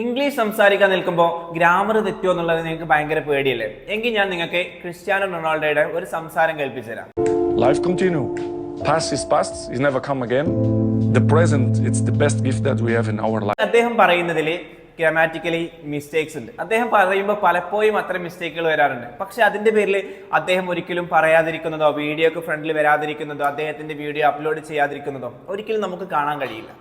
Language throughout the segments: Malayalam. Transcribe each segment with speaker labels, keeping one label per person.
Speaker 1: ഇംഗ്ലീഷ് സംസാരിക്കാൻ നിൽക്കുമ്പോൾ ഗ്രാമർ തെറ്റോ എന്നുള്ളത് നിങ്ങൾക്ക് ഭയങ്കര പേടിയല്ലേ? എങ്കിൽ ഞാൻ നിങ്ങൾക്ക് ക്രിസ്ത്യാനോ റൊണാൾഡോയുടെ ഒരു സംസാരം കേൾപ്പിച്ചു തരാം.
Speaker 2: Life continue Past is past, is never come again. The present, it's the best gift that we have in our life.
Speaker 1: അദ്ദേഹം പറയുന്നതിൽ ഗ്രാമാറ്റിക്കലി മിസ്റ്റേക്സ് ഉണ്ട്. അദ്ദേഹം പറയുമ്പോൾ പലപ്പോഴും അത്ര മിസ്റ്റേക്കുകൾ വരാറുണ്ട്. പക്ഷെ അതിന്റെ പേരിൽ അദ്ദേഹം ഒരിക്കലും പറയാതിരിക്കുന്നതോ വീഡിയോക്ക് ഫ്രണ്ടിൽ വരാതിരിക്കുന്നതോ അദ്ദേഹത്തിന്റെ വീഡിയോ അപ്ലോഡ് ചെയ്യാതിരിക്കുന്നതോ ഒരിക്കലും നമുക്ക് കാണാൻ കഴിയില്ല.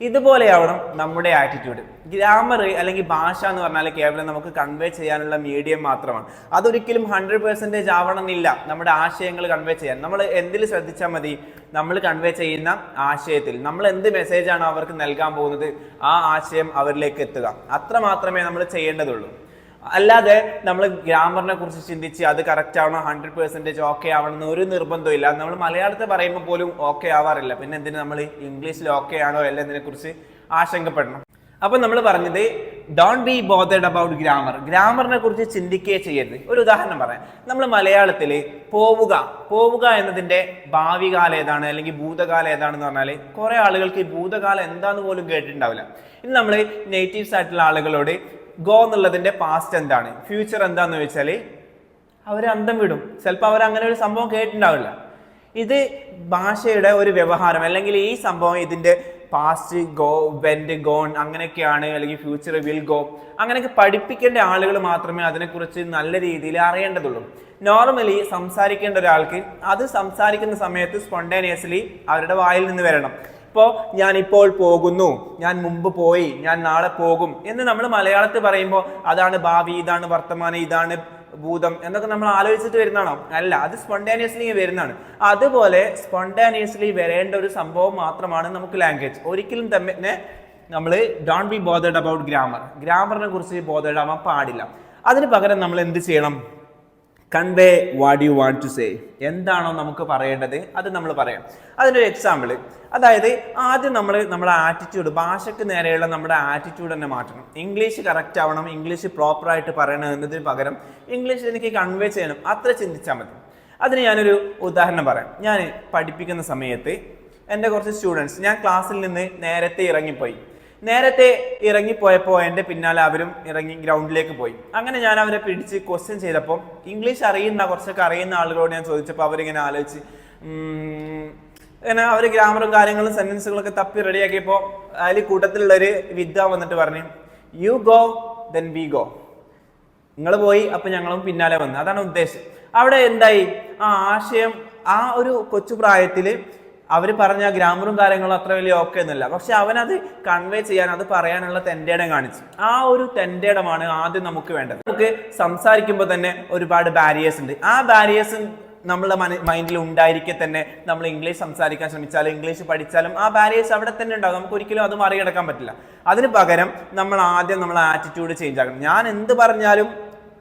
Speaker 1: ഇതുപോലെയാവണം നമ്മുടെ ആറ്റിറ്റ്യൂഡ് ഗ്രാമർ അല്ലെങ്കിൽ ഭാഷ എന്ന് പറഞ്ഞാൽ കേവലം നമുക്ക് കൺവേ ചെയ്യാനുള്ള മീഡിയം മാത്രമാണ്. അതൊരിക്കലും ഹൺഡ്രഡ് പെർസെന്റേജ് ആവണമെന്നില്ല. നമ്മുടെ ആശയങ്ങൾ കൺവേ ചെയ്യാൻ. നമ്മൾ എന്തിൽ ശ്രദ്ധിച്ചാൽ മതി? നമ്മൾ കൺവേ ചെയ്യുന്ന ആശയത്തിൽ. നമ്മൾ എന്ത് മെസ്സേജാണ് അവർക്ക് നൽകാൻ പോകുന്നത്? ആ ആശയം അവരിലേക്ക് എത്തുക. അത്ര മാത്രമേ നമ്മൾ ചെയ്യേണ്ടതുള്ളൂ. അല്ലാതെ നമ്മൾ ഗ്രാമറിനെ കുറിച്ച് ചിന്തിച്ച് അത് കറക്റ്റ് ആവണം ഹൺഡ്രഡ് പെർസെന്റേജ് ഓക്കെ ആവണം എന്ന് ഒരു നിർബന്ധവും ഇല്ല. നമ്മൾ മലയാളത്തിൽ പറയുമ്പോൾ പോലും ഓക്കെ ആവാറില്ല. പിന്നെ എന്തിനു നമ്മൾ ഇംഗ്ലീഷിൽ ഓക്കെ ആണോ അല്ല എന്നതിനെക്കുറിച്ച് ആശങ്കപ്പെടണം. അപ്പം നമ്മൾ പറഞ്ഞത് don't be bothered about grammar ഗ്രാമറിനെ കുറിച്ച് ചിന്തിക്കുകയേ ചെയ്യരുത്. ഒരു ഉദാഹരണം പറയാം. നമ്മൾ മലയാളത്തിൽ പോവുക. പോവുക എന്നതിന്റെ ഭാവി കാലം ഏതാണ്? അല്ലെങ്കിൽ ഭൂതകാലം ഏതാണെന്ന് പറഞ്ഞാൽ കുറേ ആളുകൾക്ക് ഈ ഭൂതകാലം എന്താന്ന് പോലും കേട്ടിട്ടുണ്ടാവില്ല. ഇനി നമ്മൾ നേറ്റീവ്സ് ആയിട്ടുള്ള ആളുകളോട് ഗോ എന്നുള്ളതിന്റെ പാസ്റ്റ് എന്താണ്? ഫ്യൂച്ചർ എന്താന്ന് വെച്ചാൽ അവർ അന്തം വിടും. ചിലപ്പോൾ അവർ അങ്ങനെ ഒരു സംഭവം കേട്ടിട്ടുണ്ടാവില്ല. ഇത് ഭാഷയുടെ ഒരു വ്യവഹാരം അല്ലെങ്കിൽ ഈ സംഭവം ഇതിന്റെ പാസ്റ്റ് ഗോ വെന്റ് ഗോൺ അങ്ങനെയൊക്കെയാണ് അല്ലെങ്കിൽ ഫ്യൂച്ചർ വിൽ ഗോ അങ്ങനെയൊക്കെ പഠിപ്പിക്കേണ്ട ആളുകൾ മാത്രമേ അതിനെക്കുറിച്ച് നല്ല രീതിയിൽ അറിയേണ്ടതുള്ളൂ. നോർമലി സംസാരിക്കേണ്ട ഒരാൾക്ക് അത് സംസാരിക്കുന്ന സമയത്ത് സ്പോണ്ടേനിയസ്ലി അവരുടെ വായിൽ നിന്ന് വരണം. ഇപ്പോൾ ഞാൻ ഇപ്പോൾ പോകുന്നു. ഞാൻ മുമ്പ് പോയി. ഞാൻ നാളെ പോകും എന്ന് നമ്മൾ മലയാളത്തിൽ പറയുമ്പോൾ അതാണ് ഭാവി ഇതാണ് വർത്തമാനം ഇതാണ് ഭൂതം എന്നൊക്കെ നമ്മൾ ആലോചിച്ചിട്ട് വരുന്നതാണോ? അല്ല അത് സ്പോണ്ടാനിയസ്ലി വരുന്നതാണ്. അതുപോലെ സ്പോണ്ടാനിയസ്ലി വരേണ്ട ഒരു സംഭവം മാത്രമാണ് നമുക്ക് ലാംഗ്വേജ് ഒരിക്കലും തന്നെ നമ്മൾ don't be bothered about grammar ഗ്രാമറിനെ കുറിച്ച് ബോധേഡ് ആവാൻ പാടില്ല. അതിന് പകരം നമ്മൾ എന്ത് ചെയ്യണം? Convey what you want to say എന്താണോ നമുക്ക് പറയേണ്ടത് അത് നമ്മൾ പറയാം അതിനൊരു എക്സാമ്പിൾ അതായത് ആദ്യം നമ്മൾ നമ്മുടെ ആറ്റിറ്റ്യൂഡ് ഭാഷയ്ക്ക് നേരെയുള്ള നമ്മുടെ ആറ്റിറ്റ്യൂഡ് തന്നെ മാറ്റണം. ഇംഗ്ലീഷ് കറക്റ്റ് ആവണം ഇംഗ്ലീഷ് പ്രോപ്പറായിട്ട് പറയണം എന്നതിന് പകരം ഇംഗ്ലീഷ് എനിക്ക് കൺവേ ചെയ്യണം അത്ര ചിന്തിച്ചാൽ മതി. അതിന് ഞാനൊരു ഉദാഹരണം പറയാം. ഞാൻ പഠിപ്പിക്കുന്ന സമയത്ത് എന്റെ കുറച്ച് സ്റ്റുഡൻസ് ഞാൻ ക്ലാസ്സിൽ നിന്ന് നേരത്തെ ഇറങ്ങിപ്പോയി. നേരത്തെ ഇറങ്ങിപ്പോയപ്പോൾ എന്റെ പിന്നാലെ അവരും ഇറങ്ങി ഗ്രൗണ്ടിലേക്ക് പോയി. അങ്ങനെ ഞാൻ അവരെ പിടിച്ച് ക്വസ്റ്റ്യൻ ചെയ്തപ്പോൾ ഇംഗ്ലീഷ് അറിയുന്ന കുറച്ചൊക്കെ അറിയുന്ന ആളുകളോട് ഞാൻ ചോദിച്ചപ്പോൾ അവരിങ്ങനെ ആലോചിച്ച് ഇങ്ങനെ അവർ ഗ്രാമറും കാര്യങ്ങളും സെന്റൻസുകളൊക്കെ തപ്പി റെഡിയാക്കിയപ്പോൾ അതിൽ കൂട്ടത്തിലുള്ളൊരു വിദ്യ വന്നിട്ട് പറഞ്ഞു you go then we go നിങ്ങൾ പോയി അപ്പൊ ഞങ്ങളും പിന്നാലെ വന്നു. അതാണ് ഉദ്ദേശം. അവിടെ എന്തായി? ആ ആശയം ആ ഒരു കൊച്ചു പ്രായത്തിൽ അവർ പറഞ്ഞ ഗ്രാമറും കാര്യങ്ങളും അത്ര വലിയ ഓക്കെ എന്നല്ല. പക്ഷെ അവനത് കൺവേ ചെയ്യാൻ അത് പറയാനുള്ള തെന്റേടം കാണിച്ചു. ആ ഒരു തെന്റേടമാണ് ആദ്യം നമുക്ക് വേണ്ടത്. നമുക്ക് സംസാരിക്കുമ്പോൾ തന്നെ ഒരുപാട് ബാരിയേഴ്സ് ഉണ്ട്. ആ ബാരിയേഴ്സ് നമ്മളുടെ മൈൻഡിൽ ഉണ്ടായിരിക്കെ തന്നെ നമ്മൾ ഇംഗ്ലീഷ് സംസാരിക്കാൻ ശ്രമിച്ചാലും ഇംഗ്ലീഷ് പഠിച്ചാലും ആ ബാരിയേഴ്സ് അവിടെ തന്നെ ഉണ്ടാകും. നമുക്ക് ഒരിക്കലും അത് മറികടക്കാൻ പറ്റില്ല. അതിന് പകരം നമ്മൾ ആദ്യം നമ്മളെ ആറ്റിറ്റ്യൂഡ് ചേഞ്ച് ആക്കണം. ഞാൻ എന്ത് പറഞ്ഞാലും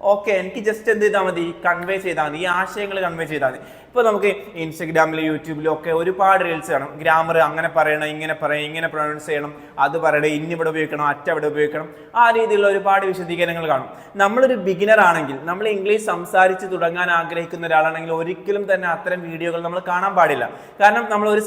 Speaker 1: ഓക്കെ എനിക്ക് ജസ്റ്റ് എന്ത് ചെയ്താൽ മതി? കൺവേ ചെയ്താൽ മതി. ഈ ആശയങ്ങൾ കൺവേ ചെയ്താൽ മതി. ഇപ്പോൾ നമുക്ക് ഇൻസ്റ്റഗ്രാമിലും യൂട്യൂബിലും ഒക്കെ ഒരുപാട് റീൽസ് കാണും. ഗ്രാമർ അങ്ങനെ പറയണം ഇങ്ങനെ പറയണം ഇങ്ങനെ പ്രൊനൗൺസ് ചെയ്യണം അത് പറയണം ഇന്നിവിടെ ഉപയോഗിക്കണം അറ്റ ഇവിടെ ഉപയോഗിക്കണം. ആ രീതിയിലുള്ള ഒരുപാട് വിശദീകരണങ്ങൾ കാണും. നമ്മളൊരു ബിഗിനർ ആണെങ്കിൽ നമ്മൾ ഇംഗ്ലീഷ് സംസാരിച്ച് തുടങ്ങാൻ ആഗ്രഹിക്കുന്ന ഒരാളാണെങ്കിൽ ഒരിക്കലും തന്നെ അത്തരം വീഡിയോകൾ നമ്മൾ കാണാൻ പാടില്ല. കാരണം നമ്മൾ ഒരു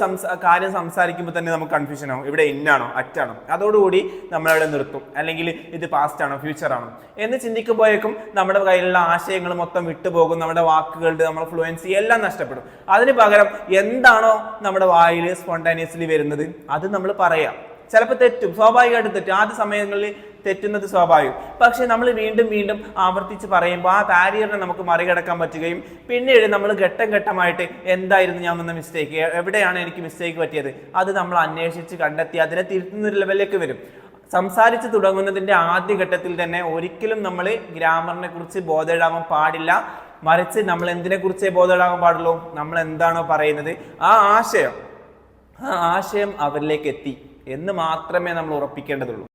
Speaker 1: കാര്യം സംസാരിക്കുമ്പോൾ തന്നെ നമുക്ക് കൺഫ്യൂഷൻ ആവും. ഇവിടെ ഇന്നാണോ അറ്റാണോ അതോടുകൂടി നമ്മളവിടെ നിർത്തും. അല്ലെങ്കിൽ ഇത് പാസ്റ്റ് ആണോ ഫ്യൂച്ചർ ആണോ? എന്ന് ചിന്തിക്കുമ്പോഴേക്കും നമ്മുടെ കയ്യിലുള്ള ആശയങ്ങൾ മൊത്തം വിട്ടുപോകും. നമ്മുടെ വാക്കുകളുടെ നമ്മുടെ ഫ്ലുവൻസി എല്ലാം നഷ്ടപ്പെടും. അതിന് പകരം എന്താണോ നമ്മുടെ വായിൽ സ്പോണ്ടാനിയസ്ലി വരുന്നത്? അത് നമ്മൾ പറയാം. ചിലപ്പോൾ തെറ്റും. സ്വാഭാവികമായിട്ട് തെറ്റും. ആദ്യ സമയങ്ങളിൽ തെറ്റുന്നത് സ്വാഭാവികം. പക്ഷെ നമ്മൾ വീണ്ടും വീണ്ടും ആവർത്തിച്ച് പറയുമ്പോൾ ആ ബാരിയറിനെ നമുക്ക് മറികടക്കാൻ പറ്റുകയും പിന്നീട് നമ്മൾ ഘട്ടം ഘട്ടമായിട്ട് എന്തായിരുന്നു ഞാൻ വന്ന മിസ്റ്റേക്ക് എവിടെയാണ് എനിക്ക് മിസ്റ്റേക്ക് പറ്റിയത്? അത് നമ്മൾ അന്വേഷിച്ച് കണ്ടെത്തി അതിനെ തിരുത്തുന്ന ഒരു ലെവലിലേക്ക് വരും. സംസാരിച്ച് തുടങ്ങുന്നതിന്റെ ആദ്യ ഘട്ടത്തിൽ തന്നെ ഒരിക്കലും നമ്മൾ ഗ്രാമറിനെ കുറിച്ച് ബോധമിടാൻ പാടില്ല. മറിച്ച് നമ്മൾ എന്തിനെ കുറിച്ചേ ബോധമുണ്ടാകാൻ പാടുള്ളൂ? നമ്മൾ എന്താണോ പറയുന്നത്? ആ ആശയം ആ ആശയം അവരിലേക്ക് എത്തി എന്ന് മാത്രമേ നമ്മൾ ഉറപ്പിക്കേണ്ടതുള്ളൂ.